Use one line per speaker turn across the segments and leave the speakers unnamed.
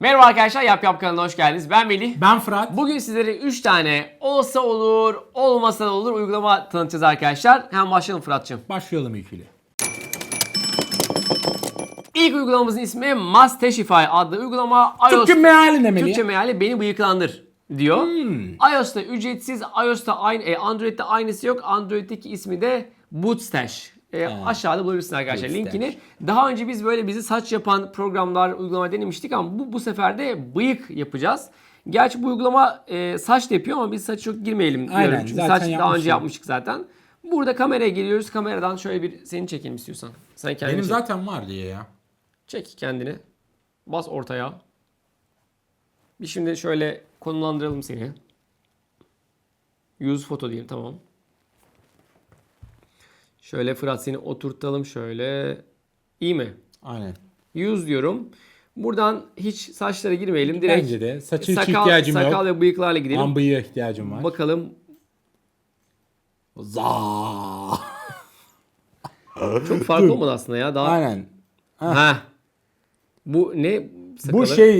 Merhaba arkadaşlar Yap Yap kanalına hoş geldiniz. Ben Melih.
Ben Fırat.
Bugün sizlere 3 tane olsa olur, olmasa da olur uygulama tanıtacağız arkadaşlar. Hemen başlayalım Fırat'cığım.
Başlayalım ilkili.
İlk uygulamamızın ismi Must Testify adlı uygulama. iOS,
Türkçe meali ne Melih?
Türkçe meali beni bıyıklandır diyor.
Hmm.
iOS'ta ücretsiz, iOS'ta aynı, e, Android'de aynısı yok. Android'deki ismi de Bootstash. E, aşağıda bulabilirsiniz arkadaşlar
Bootstash.
linkini. Daha önce biz böyle bizi saç yapan programlar, uygulama denemiştik ama bu, bu sefer de bıyık yapacağız. Gerçi bu uygulama e, saç da yapıyor ama biz saça çok girmeyelim
Aynen,
diyorum. Çünkü
zaten
saç daha
yapmışım.
önce yapmıştık zaten. Burada kameraya geliyoruz. Kameradan şöyle bir seni çekelim istiyorsan. Sen kendini
Benim
çek.
zaten var diye ya.
Çek kendini. Bas ortaya. Bir şimdi şöyle konumlandıralım seni. Use foto diyelim tamam. Şöyle Fırat seni oturtalım şöyle. İyi mi?
Aynen.
Use diyorum. Buradan hiç saçlara girmeyelim. Direkt
Bence de. Saçı hiç
sakal,
ihtiyacım
sakal
yok.
ve bıyıklarla gidelim.
Ama bıyığa ihtiyacım var.
Bakalım.
Za.
Çok farklı olmadı aslında ya. Daha...
Aynen.
Ha. Bu ne? Sakalı?
Bu şey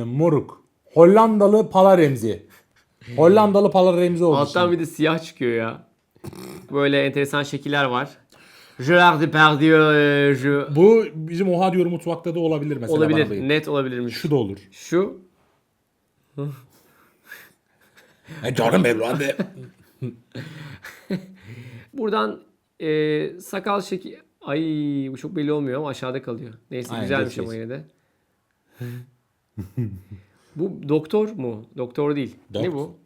e, moruk. Hollandalı Pala Remzi. Hollandalı Pala Remzi oldu
Alttan
şimdi.
bir de siyah çıkıyor ya. Böyle enteresan şekiller var. Gerard Depardieu je...
Bu bizim Oha diyor mutfakta da olabilir mesela. bana
olabilir. Net olabilirmiş.
Şu da olur.
Şu
E canım evladı.
buradan e, sakal şekil Ay bu çok belli olmuyor ama aşağıda kalıyor. Neyse
Aynen,
güzelmiş ama yine de. bu doktor mu? Doktor değil. Ne bu?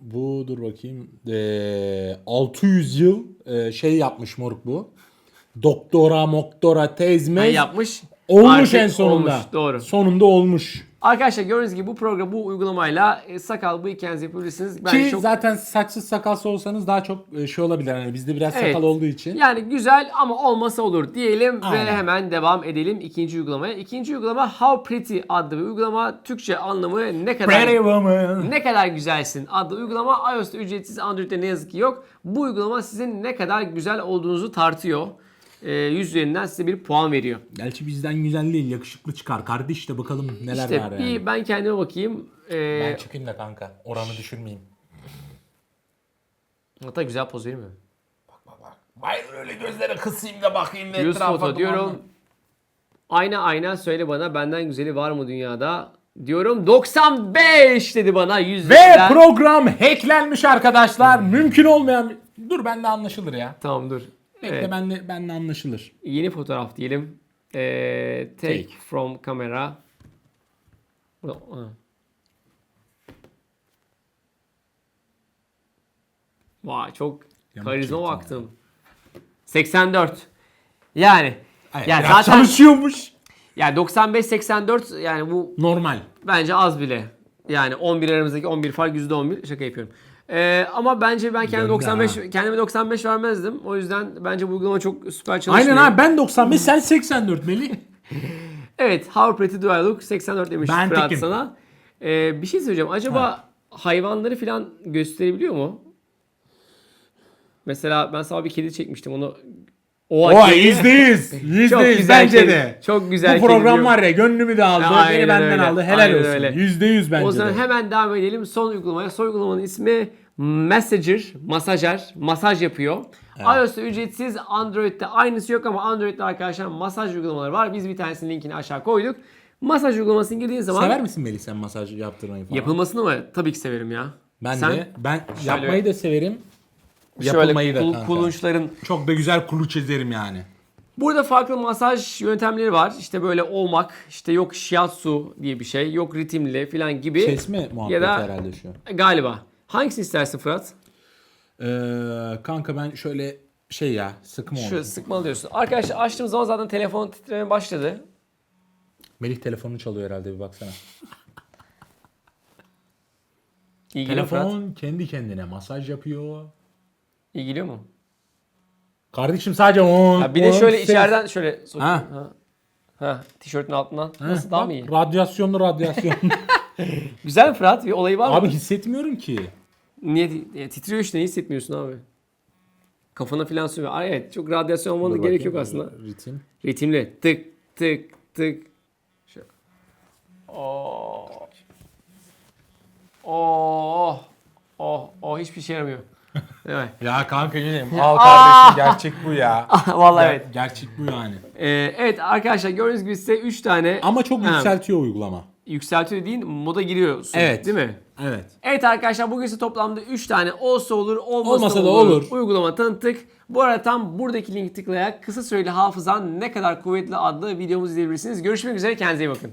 Bu dur bakayım. E, 600 yıl e, şey yapmış moruk bu. Doktora, moktora,
Ben
tezmez.
yapmış.
Olmuş
Artık
en sonunda.
olmuş, doğru.
Sonunda olmuş.
Arkadaşlar gördüğünüz gibi bu program bu uygulamayla e, sakal bıyık kendiniz yapabilirsiniz. Bence
Ki
çok
zaten saçsız sakalsız olsanız daha çok e, şey olabilir. Hani bizde biraz
Evet.
sakal olduğu için.
Yani güzel ama olmasa olur diyelim ve
Aynen.
hemen devam edelim ikinci uygulamaya. İkinci uygulama How Pretty adlı bir uygulama. Türkçe anlamı ne kadar
Pretty woman.
ne kadar güzelsin adlı uygulama. iOS'ta ücretsiz, Android'de ne yazık ki yok. Bu uygulama sizin ne kadar güzel olduğunuzu tartıyor. Ee, 100 üzerinden size bir puan veriyor.
Gerçi bizden güzel değil. Yakışıklı çıkar. Kardeş de bakalım neler
İşte
var
bir
yani.
ben kendime bakayım. Ee,
Ben çıkayım da kanka. Oranı düşürmeyeyim.
hatta güzel poz vereyim mi?
Hayır öyle gözleri kısayım da bakayım da
Use
etrafa
foto diyorum. Ayna ayna söyle bana benden güzeli var mı dünyada? Diyorum 95 dedi bana 100
Ve
üzerinden.
program hacklenmiş arkadaşlar. Mümkün olmayan... Dur bende anlaşılır ya.
Tamam dur.
Bekle
Evet.
bende, bende anlaşılır.
Yeni fotoğraf diyelim. Ee, take,
Take.
from camera. Vay çok
Yamuk
karizma baktım. 84. Yani
Hayır,
ya
biraz
zaten
çalışıyormuş.
ya 95 84 yani bu
Normal.
bence az bile. Yani 11 aramızdaki 11 fark %11 şaka yapıyorum. Ee, ama bence ben
Gönder
95
ha.
kendime 95 vermezdim. O yüzden bence bu uygulama çok süper çalışmıyor.
Aynen abi ben 95 sen 84 Melih.
Evet, How Pretty Do I Look 84 demiş
Ben
Fırat
tekim.
sana. Ee, bir şey söyleyeceğim. Acaba hayvanları falan gösterebiliyor mu? Mesela ben sana bir kedi çekmiştim onu. O
O yüzde yüz. Yüzde
Çok
yüz
güzel
bence de.
Çok güzel
Bu program var ya gönlümü de aldı.
Aynen
beni benden
öyle.
aldı. Helal
Aynen
olsun. Yüzde yüz bence
O zaman
de.
hemen devam edelim son uygulamaya. Son uygulamanın ismi Messenger, masajer, masaj yapıyor. iOS'ta ücretsiz, Android'de aynısı yok ama Android'de arkadaşlar masaj uygulamaları var. Biz bir tanesinin linkini aşağı koyduk. Masaj uygulamasını girdiğin zaman
Sever misin Melih sen masaj yaptırmayı falan?
yapılmasını mı? Tabii ki severim ya.
ben
Sen
de. Ben
Şöyle-
yapmayı da severim.
Şöyle
Yapılmayı da
kul-
kanka.
kulunçların
Çok da güzel kulu çizerim yani.
Burada farklı masaj yöntemleri var. İşte böyle olmak, işte yok shiatsu diye bir şey, yok ritimli falan gibi.
Kesme muhabbeti
ya da
herhalde şu.
galiba. Hangisini istersin Fırat?
Ee, kanka ben şöyle şey ya sıkma
Şu
oldu.
sıkmalı diyorsun. Arkadaşlar açtığım zaman zaten telefon titremeye başladı.
Melih telefonu çalıyor herhalde bir baksana.
Fırat?
Telefon kendi kendine masaj yapıyor.
İyi geliyor mu?
Kardeşim sadece on.
Ha, bir de
on
şöyle
ses-
içeriden şöyle sok-
Ha.
ha. Ha, tişörtün altından.
Heh,
Nasıl daha
bak,
mı iyi?
Radyasyonlu radyasyon.
Güzel mi Fırat? Bir olayı var mı?
Abi hissetmiyorum ki.
Niye ya, titriyor işte ne hissetmiyorsun abi? Kafana falan sürüyor. Ay, Evet çok radyasyon olmanın
Dur
gerek yok
bakayım,
aslında.
Ritim.
Ritimli. Tık tık tık. Şöyle. Oh. Oh. Oh. Oh. Hiçbir şey yaramıyor. Değil mi?
Ya kanka yine al kardeşim gerçek bu ya.
Vallahi
Ger-
evet.
Gerçek bu yani.
Ee, evet arkadaşlar gördüğünüz gibi size 3 tane
Ama çok
Ha.
yükseltiyor uygulama.
yükseltiyor değil moda giriyorsun.
Evet.
Değil mi?
Evet.
Evet arkadaşlar bugün size toplamda 3 tane olsa olur olmasa
Olmasa da
olur,
olur.
uygulama tanıttık. Bu arada tam buradaki linki tıklayarak kısa süreli hafızan ne kadar kuvvetli adlı videomuzu izleyebilirsiniz. Görüşmek üzere kendinize iyi bakın.